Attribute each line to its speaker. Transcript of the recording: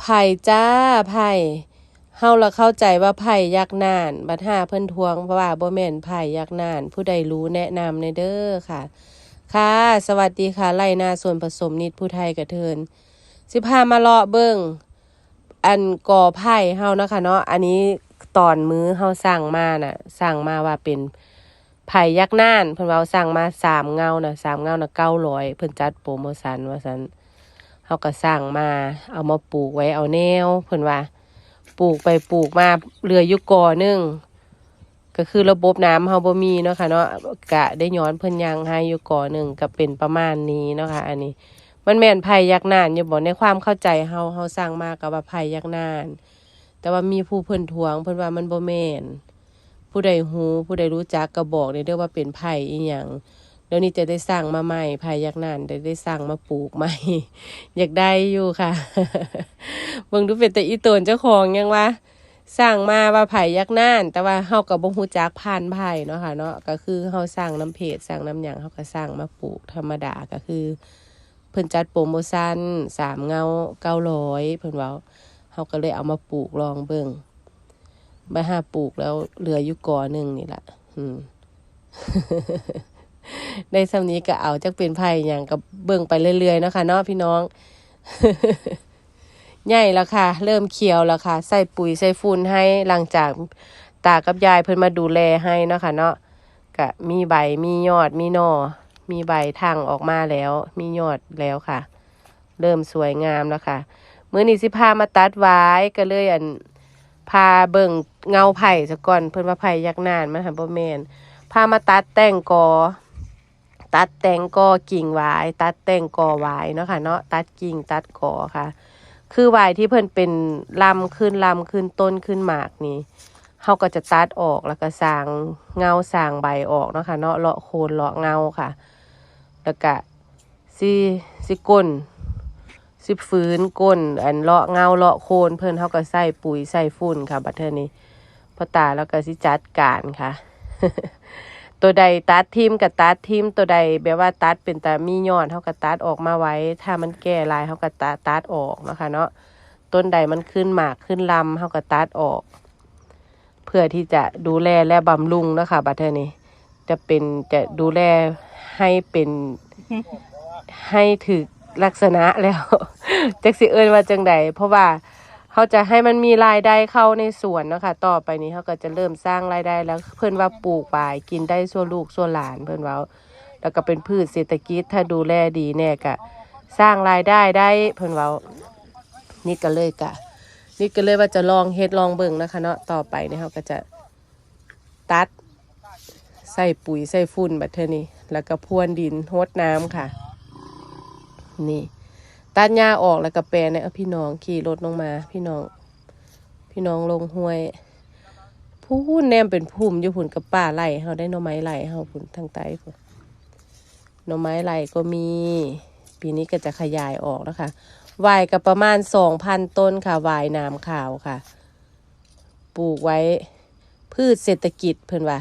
Speaker 1: ไผ่จ้าไผ่เฮาละเข้าใจว่าไผ่ยักษ์นาน บัดหาเพิ่นทวงเพราะว่าบ่แม่นไผ่ยักษ์นาน ผู้ใดรู้แนะนำในเด้อค่ะ ค่ะ สวัสดีค่ะไล่นาส่วนผสมนิดผู้ไทยกระเทินสิพามาเลาะเบิ่งอันก่อไผ่เฮานะคะเนาะอันนี้ตอนมื้อเฮาสั่งมาน่ะ สั่งมาว่าเป็นไผ่ยักษ์นานเพิ่นว่าเอาสั่งมาสามเงาน่ะสามเงาน่ะ900เพิ่นจัดโปรโมชั่นว่าซั่น เขาก็สั่งมา เอามาปลูกไว้เอาแนวเพิ่นว่า ปลูกไปปลูกมาเรือยุกอหนึงก็คือระบบน้ำเฮาบ่มีเนาะค่ะเนาะกะได้ย้อนเพิ่นยังให้อยู่กอหนึ่งก็เป็นประมาณนี้เนาะค่ะอันนี้ มันแม่นไผ่ยักษ์นานอยู่บ่ในความเข้าใจเฮาเฮาสร้างมากับว่าไผ่ยักษ์นาน แต่ว่ามีผู้เพิ่นทวงเพิ่นว่ามันบ่แม่น ผู้ใดฮู้ผู้ใดรู้จักก็บอกได้เด้อว่าเป็นไผ่อีหยัง เดี๋ยวนี้จะได้สั่งมาใหม่ภายยักนานได้ได้สั่งมาปลูกใหม่ อยากได้อยู่ค่ะเบิ่งดูเป็นแต่อีตนเจ้าของยังวะสั่งมาว่าไผ่ยักนาน แต่ว่าเฮากับบ่ฮู้จักผ่านไผ่เนาะค่ะเนาะก็คือเฮาสั่งน้ำเพจสั่งน้ำหยังเฮาก็สั่งมาปลูกธรรมดาก็คือ เพิ่นจัดโปรโมชั่นสามเงาเก้าร้อยเพิ่นว้าเฮาก็เลยเอามาปลูกลองเบิ่งไปหาปลูกแล้วเหลืออยู่กอหนึ่งนี่ล่ะอืม ได้สำนี้ก็เอาจักเป็นไผ่อย่างกับเบิ่งไปเรื่อยๆนะคะเนาะพี่น้องใหญ่แล้วค่ะ เริ่มเขียวแล้วค่ะ ใส่ปุ๋ยใส่ฝุ่นให้หลังจากตากับยายเพิ่นมาดูแลให้นะคะเนาะก็มีใบมียอดมีนอมีใบทางออกมาแล้ว มียอดแล้วค่ะ เริ่มสวยงามแล้วค่ะมื้อนี้สิพามาตัดไว้ก็เลยอันพาเบิ่งเงาไผ่ซะก่อนเพิ่นว่าไผ่ยักษ์นานมันหันบ่แม่นพามาตัดแต่งกอ ตัดแต่งกอกิ่งหวายตัดแต่งกอหวายเนาะค่ะเนาะตัดกิ่งตัดกอค่ะ คือหวายที่เพิ่นเป็นลำขึ้นลำขึ้นต้นขึ้นหมากนี่เขาก็จะตัดออกแล้วก็สางเงาสางใบออกเนาะค่ะเนาะเลาะโคนเลาะเงาค่ะ แล้วก็สิสิก้นสิฟื้นก้น อันเลาะเงาเลาะโคนเพิ่นเขาก็ใส่ปุ๋ยใส่ฝุ่นค่ะ บัดเทอนี้พอตาแล้วก็สิจัดการค่ะ ตัวใดตัดทิมกับตัดทิมตัวใดแบบว่าตัดเป็นแต่มียอดเขาก็ตัดออกมาไว้ ถ้ามันแก่ลายเขาก็ตัดตัดออกเนาะคะ เนาะต้นใดมันขึ้นหมากขึ้นลำเขาก็ตัดออก เพื่อที่จะดูแลและบำรุงเนาะคะบัดเทอนี้จะเป็นจะดูแลให้เป็นให้ถึกลักษณะแล้วจักสิเอิญว่าจังใดเพราะว่า เขาจะให้มันมีรายได้เข้าในสวนเนาะคะต่อไปนี้เขาก็จะเริ่มสร้างรายได้แล้วเพื่อนว่าปลูกป่ายกินได้ส่วนลูกส่วนหลานเพื่อนว่าแล้วก็เป็นพืชเศรษฐกิจถ้าดูแลดีแน่ก็สร้างรายได้ได้เพื่อนว่านี่ก็เลยกะ นี่ก็เลยว่าจะลองเฮ็ดลองเบิ่งนะคะเนาะต่อไปนี่เขาก็จะตัดใส่ปุ๋ยใส่ฝุ่นแบบเท่านี้ แล้วก็พรวนดินรดน้ำค่ะ นี่ ตัดหญ้าออกแล้วก็แปรเนี่ยพี่น้องขี่รถลงมา พี่น้อง พี่น้องลงห้วยพูนแนมเป็นพุ่มอยู่พุ่นกับป่าไหลเขาได้หน่อไม้ไหลเขาพุ่นทางใต้พุ่นหน่อไม้ไหลก็มี ปีนี้ก็จะขยายออกแล้วค่ะวายกับประมาณสองพันต้นค่ะวายน้ำขาวค่ะ ปลูกไว้พืชเศรษฐกิจเพิ่อนว่า